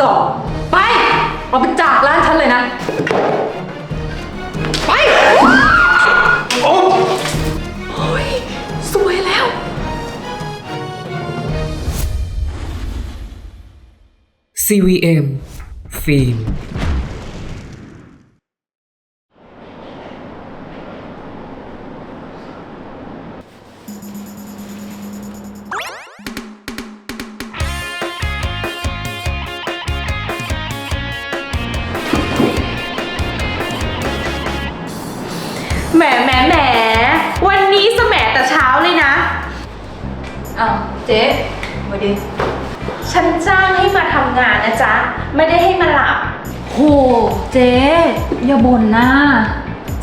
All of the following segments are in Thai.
จอกไปออกไปจากร้านฉันเลยนะ ไป โอ้ยสวยแล้ว CVM ฟิล์ม อ้าวเจ๊มาดิฉันจ้างให้มาทำงานนะจ๊ะ ไม่ได้ให้มาหลับ โห เจ๊อย่าบ่นนะ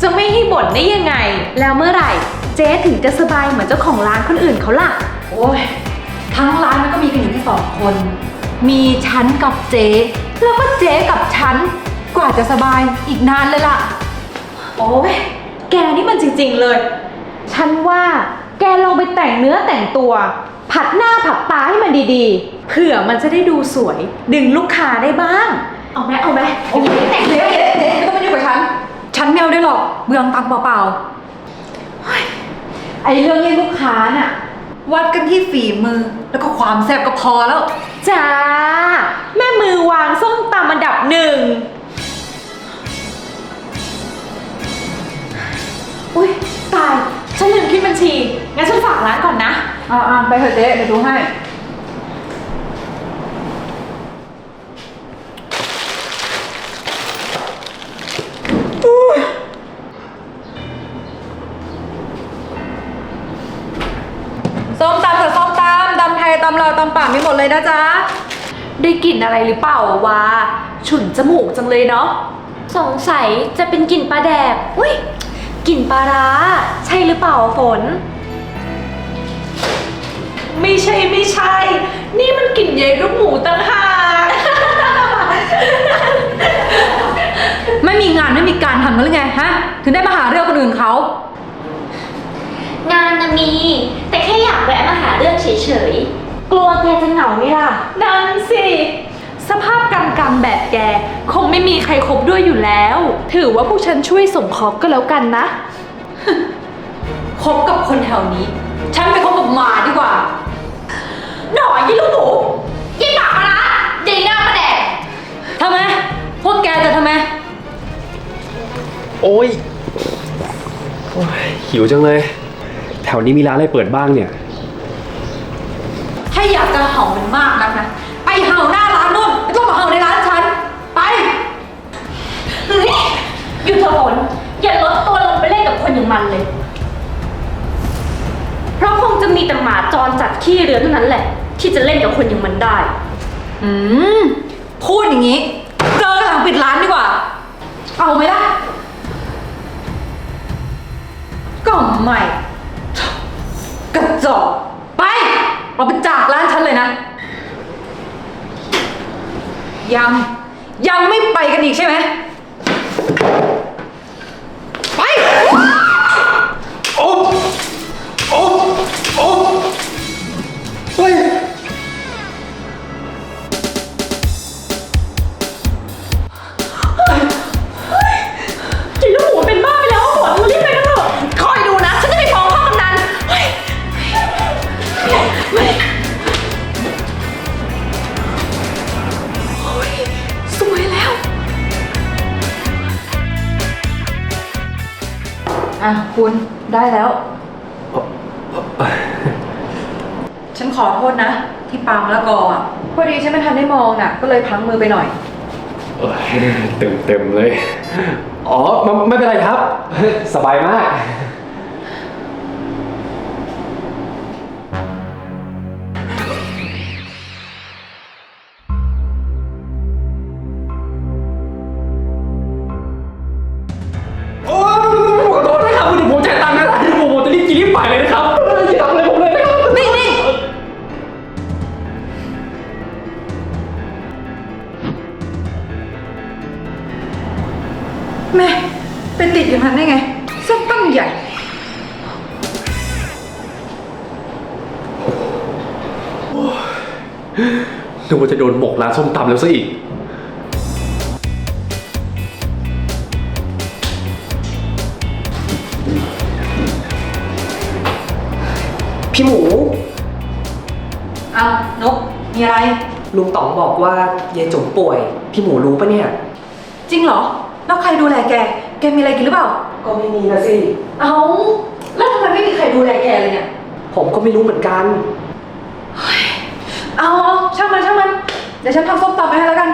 จะไม่ให้บ่นได้ยังไง แล้วเมื่อไหร่ เจ๊ถึงจะสบายเหมือนเจ้าของร้านคนอื่นเขาล่ะ โอ้ย ทั้งร้านมันก็มีกันอยู่แค่สองคน มีฉันกับเจ๊แล้วก็เจ๊กับฉัน กว่าจะสบายอีกนานเลยล่ะ โอ้ย แกนี่มันจริงๆเลย ฉันว่า แกลองไปแต่งเนื้อแต่งตัว ผัดหน้าผัดตาให้มันดีๆ เผื่อมันจะได้ดูสวย ดึงลูกค้าได้บ้าง เอาไหมเอาไหมโอ้ยแต่งเจ๊เจ๊เจ๊ไม่ต้องมายุ่งกับฉัน ฉันไม่เอาด้วยหรอกเบืองตังค์เปล่าไอเรื่องเรียกลูกค้าน่ะๆวัดกันที่ฝีมือแล้วก็ความแซ่บก็พอแล้ว จ้า แม่มือวางส้มตำอันดับหนึ่ง อุ้ยตาย ฉันลืมคิดบัญชี งั้นฉันฝากร้านก่อนนะ อ่าไปเถอะเจ๊เดี๋ยวดูให้ ส้มตำกับส้มตำตำไทยตำลาวตำป่ามีหมดเลยนะจ๊ะ ได้กลิ่นอะไรหรือเปล่าวะฉุนจมูกจังเลยเนาะ สงสัยจะเป็นกลิ่นปลาแดก อุ้ย กลิ่นปลาร้า ใช่หรือเปล่าฝน ไม่ใช่ไม่ใช่ นี่มันกลิ่นใยลูกหมูต่างหากไม่มีงานไม่มีการทำกันหรือไงฮะ ถึงได้มาหาเรื่องคนอื่นเขา งานน่ะมี แต่แค่อยากแวะมาหาเรื่องเฉยๆ กลัวแกจะเหงาไหมล่ะ นั่นสิ สภาพกำกำๆ แบบแก คงไม่มีใครคบด้วยอยู่แล้ว ถือว่าพวกฉันช่วยส่งเคอบก็แล้วกันนะ คบกับคนแถวนี้ ฉันไปคบกับหมาดีกว่า หน่อยยี่ลูกหมูยี่ปากมาละเดหน้ามาแดกทำไม พวกแกจะทำไม โอ้ยโอ้ยหิวจังเลย แถวนี้มีร้านอะไรเปิดบ้างเนี่ย ถ้าอยากจะเห่ามันมากนักนะ ไปเห่าหน้าร้านนู่นไม่ต้องมาเห่าในร้านฉัน ไป เฮ้ย หยุดเถอะฝนอย่าลดตัวลงไปเล่นกับคนอย่างมันเลย เพราะคงจะมีแต่หมาจรจัดขี้เรือนเท่านั้นแหละ ที่จะเล่นกับคนอย่างมันได้ อืม พูดอย่างนี้ เจอกันหลังปิดร้านดีกว่า เอาไหมล่ะ ก็ไม่กระจอกไปออกไปจากร้านฉันเลยนะ ยัง ยังไม่ไปกันอีกใช่ไหม ได้แล้ว ฉันขอโทษนะ ที่ปาล์มละกออะพอดีฉันไม่ทันได้มองน่ะ ก็เลยพลั้งมือไปหน่อย เต็มเต็มๆเลย อ๋อไม่ไม่เป็นไรครับ สบายมาก กร้านส้มตำแล้วซะอีก พี่หมูเอานกมีอะไร ลุงต๋องบอกว่ายายจุ๋มป่วย พี่หมูรู้ปะเนี่ย จริงเหรอ แล้วใครดูแลแก แกมีอะไรกินหรือเปล่า ก็ไม่มีนะสิ เอา แล้วทำไมไม่มีใครดูแลแกเลยเนี่ย ผมก็ไม่รู้เหมือนกัน เอาเอาช่างมันช่างมัน เดี๋ยวฉันทำส้มตำไปให้แล้วกัน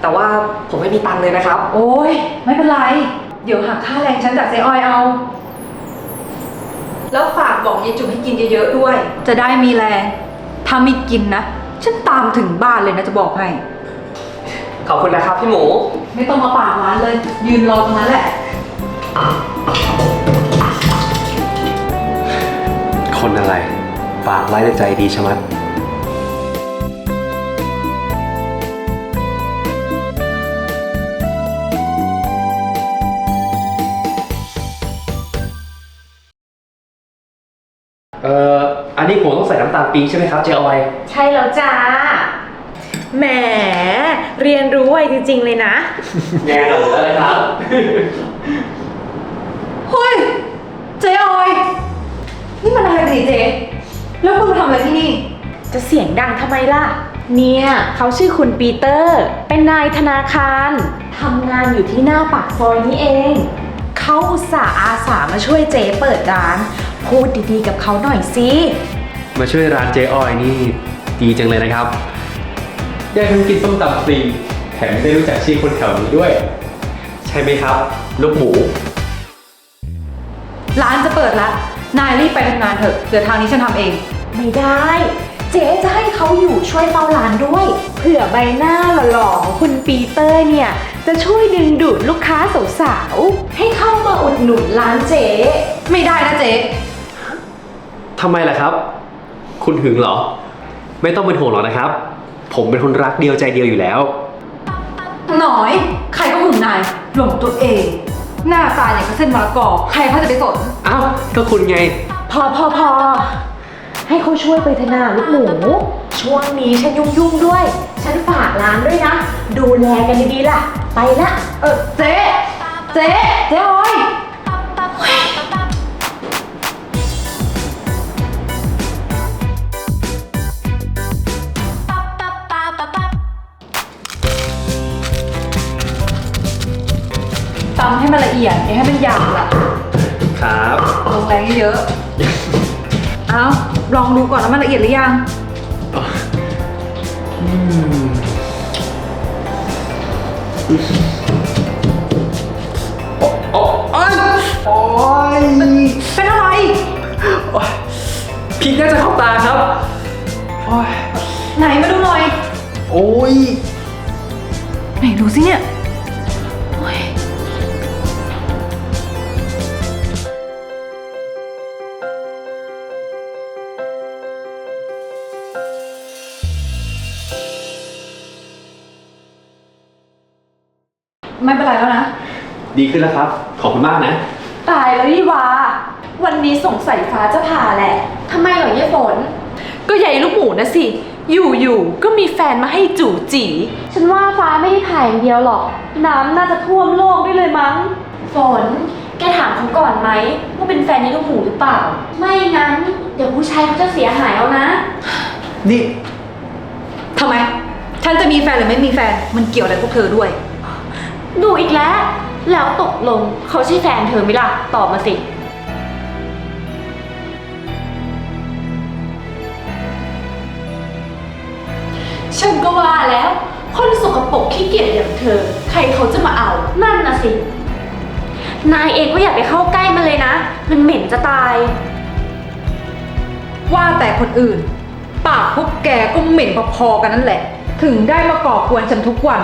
แต่ว่าผมไม่มีตังค์เลยนะครับ โอ้ยไม่เป็นไร เดี๋ยวหักค่าแรงฉันจากเจ๊อ้อยเอา แล้วฝากบอกยายจุ๋มให้กินเยอะๆด้วย จะได้มีแรงถ้าไม่กินนะ ฉันตามถึงบ้านเลยนะจะบอกให้ ขอบคุณนะครับพี่หมู ไม่ต้องมาปากร้านเลย ยืนรอตรงนั้นแหละ คนอะไร ปากไร้แต่ใจดีชะมัด ผมต้องใส่น้ำตาลปี๊บใช่ไหมครับเจออย ใช่แล้วจ้า แหม เรียนรู้ไวจริงๆเลยนะแน่นอนแล้วครับ เฮ้ย เจ๊ออย นี่มันอะไรกันนี่เจ๊ แล้วคุณมาทำอะไรที่นี่ จะเสียงดังทำไมล่ะ เนี่ยเขาชื่อคุณปีเตอร์ เป็นนายธนาคารทำงานอยู่ที่หน้าปากซอยนี้เอง เขาอุตส่าห์อาสามาช่วยเจ๊เปิดร้าน พูดดีๆกับเขาหน่อยสิ มาช่วยร้านเจออยนี่ดีจังเลยนะครับ ได้ทั้งกินส้มตำฟรีแถมได้รู้จักชื่อคนแถวนี้ด้วย ใช่ไหมครับ ลูกหมู ร้านจะเปิดละ นายรีบไปทำงานเถอะเดี๋ยวทางนี้ฉันทำเอง ไม่ได้ เจ๊จะให้เขาอยู่ช่วยเฝ้าร้านด้วย เผื่อใบหน้าหล่อๆของคุณปีเตอร์เนี่ย จะช่วยดึงดูดลูกค้าสาวๆให้เข้ามาอุดหนุนร้านเจ๊ไม่ได้นะเจ๊ทำไมล่ะครับ คุณหึงเหรอ ไม่ต้องเป็นห่วงหรอกนะครับ ผมเป็นคนรักเดียวใจเดียวอยู่แล้ว หน่อย ใครก็หึงนาย หลงตัวเอง หน้าตาอย่างกับเส้นมะละกอ ใครเขาจะไปสน อ้าวก็คุณไง พอพอพอให้เขาช่วยไปเถอะนาลูกหมู ช่วงนี้ฉันยุ่งยุ่งๆด้วย ฉันฝากร้านด้วยนะ ดูแลกันดีๆล่ะ ไปละ เออเจ๊ เจ๊ เจ๊ออยำให้มันละเอียดอย่าให้มันหยาบล่ะครับ ลงแรงเยอะๆเอาลองดูก่อนว่ามันละเอียดหรือยัง โอ้โอ้ยโอ้ยเป็นอะไร พริกน่าจะเข้าตาครับ โอ้ยไหนมาดูหน่อย โอ้ยไหนดูสิเนี่ย ไม่เป็นไรแล้วนะ ดีขึ้นแล้วครับ ขอบคุณมากนะ ตายแล้วยี่วา วันนี้สงสัยฟ้าจะผ่าแหละ ทำไมเหรอเย่ฝน ก็ใหญ่ลูกหมูนะสิ อยู่ๆ ก็มีแฟนมาให้จู่จี ฉันว่าฟ้าไม่ได้ผ่าอย่างเดียวหรอก น้ำน่าจะท่วมโลกได้เลยมั้ง ฝน แกถามเขาก่อนไหมว่าเป็นแฟนในลูกหมูหรือเปล่า ไม่งั้น เดี๋ยวผู้ชายเขาจะเสียหายเอานะ นี่ ทำไม ฉันจะมีแฟนหรือไม่มีแฟน มันเกี่ยวอะไรพวกเธอด้วย ดูอีกแล้ว แล้วตกลงเขาใช่แฟนเธอไหมล่ะ ตอบมาสิ ฉันก็ว่าแล้ว คนสกปรกขี้เกียจอย่างเธอ ใครเขาจะมาเอา นั่นนะสิ นายเองก็อย่าไปเข้าใกล้มันเลยนะ มันเหม็นจะตาย ว่าแต่คนอื่น ปากพวกแกก็เหม็นพอๆกันนั่นแหละ ถึงได้มาก่อกวนฉันทุกวัน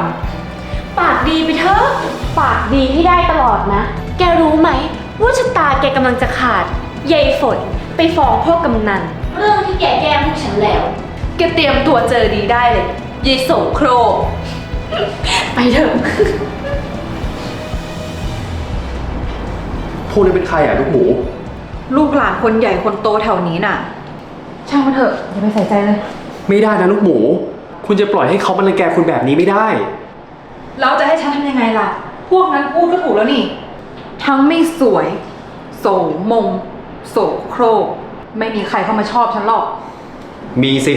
ปากดีไปเถอะ ปากดีให้ได้ตลอดนะ แกรู้ไหมว่าชะตาแกกำลังจะขาดยายฝนไปฟ้องพ่อกำนัน เรื่องที่แกแกล้งพวกฉันแล้ว แกเตรียมตัวเจอดีได้เลยยายโสโครก ไปเถอะ พวกนี้เป็นใครอะลูกหมู ลูกหลานคนใหญ่คนโตแถวนี้น่ะ ช่างมันเถอะอย่าไปใส่ใจเลย ไม่ได้นะลูกหมู คุณจะปล่อยให้เขามารังแกคุณแบบนี้ไม่ได้ แล้วจะให้ฉันทำยังไงล่ะ พวกนั้นพูดก็ถูกแล้วนี่ ทั้งไม่สวย โสมง โสโครก ไม่มีใครเข้ามาชอบฉันหรอก มีสิ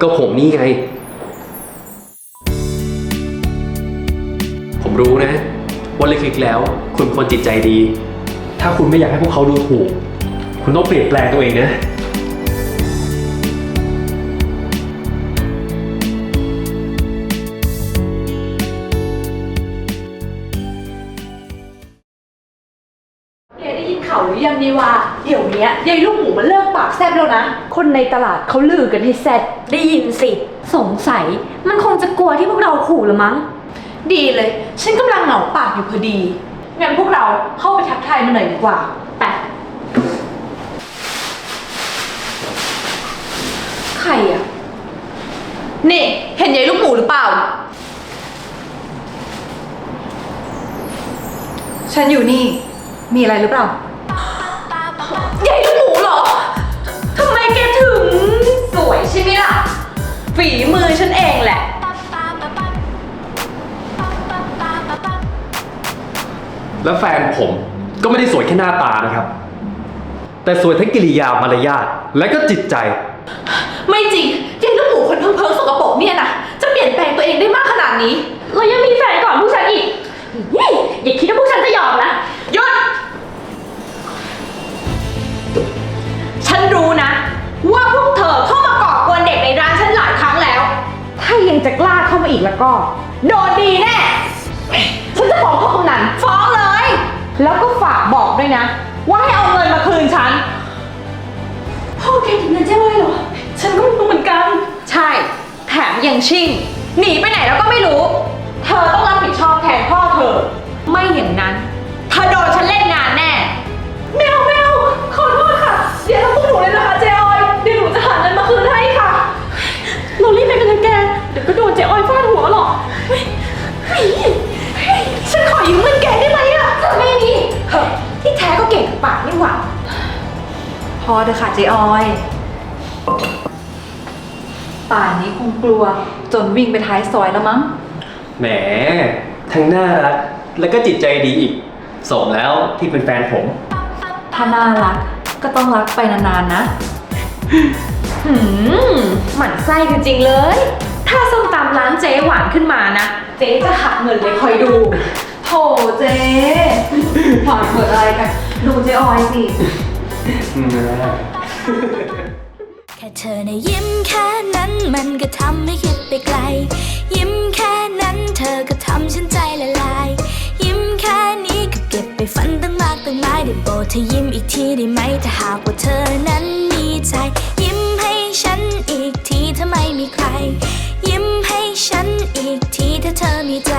ก็ผมนี่ไง ผมรู้นะ ว่าเล็กๆแล้ว คุณคนจิตใจดี ถ้าคุณไม่อยากให้พวกเขาดูถูก คุณต้องเปลี่ยนแปลงตัวเองนะ ดีว่าเดี๋ยวเนี้ยยายลูกหมูมันเลิกปากแซบแล้วนะ คนในตลาดเขาลือกันให้แซดได้ยินสิ สงสัยมันคงจะกลัวที่พวกเราขู่ละมั้ง ดีเลย ฉันกำลังเหงาปากอยู่พอดี งั้นพวกเราเข้าไปทักทายมันหน่อยดีกว่าแต่ใครอะ นี่ เห็นยายลูกหมูหรือเปล่า ฉันอยู่นี่ มีอะไรหรือเปล่า ยายลูกหมูเหรอ ทำไมแกถึง สวยใช่ไหมล่ะ ฝีมือฉันเองแหละ แล้วแฟนผมก็ไม่ได้สวยแค่หน้าตานะครับ แต่สวยทั้งกิริยามารยาทและก็จิตใจ ไม่จริง แล้วก็ โดนดีแน่ ฉันจะฟ้องพ่อกำนันฟ้องเลย แล้วก็ฝากบอกด้วยนะ ว่าให้เอาเงินมาคืนฉัน พ่อแกถึงเงินเจ๊ไว้เหรอ ฉันก็ไม่รู้เหมือนกัน ใช่ แถมยังชิ่ง หนีไปไหนแล้วก็ไม่รู้ เธอต้องรับผิดชอบแทนพ่อเธอ ไม่อย่างนั้น เธอโดนฉันเล่นงานแน่ อะค่ะเจออย ป่านนี้คงกลัว จนวิ่งไปท้ายซอยแล้วมั้ง แหม ทั้งน่ารัก แล้วก็จิตใจดีอีก สมแล้วที่เป็นแฟนผม ถ้าน่ารักก็ต้องรักไปนานๆนะ หืมหมั่นไส้จริงๆเลย ถ้าส้มตำร้านเจ๊หวานขึ้นมานะ เจ๊จะหักเงินเลยคอยดู โถเจ๊หวานเปิดอะไรกัน ดูเจออยสิ แค่เธอในะยิ้มแค่นั้นมันก็ทำให้คิดไปไกล ยิ้มแค่นั้นเธอก็ทำฉันใจละลาย ยิ้มแค่นี้ก็เก็บไปฝันตั้งมากตั้งหลายได้โปรดเธอยิ้มอีกทีได้ไหมถ้าหากว่าเธอนั้นมีใจ ยิ้มให้ฉันอีกทีถ้าไม่มีใคร ยิ้มให้ฉันอีกทีถ้าเธอมีใจ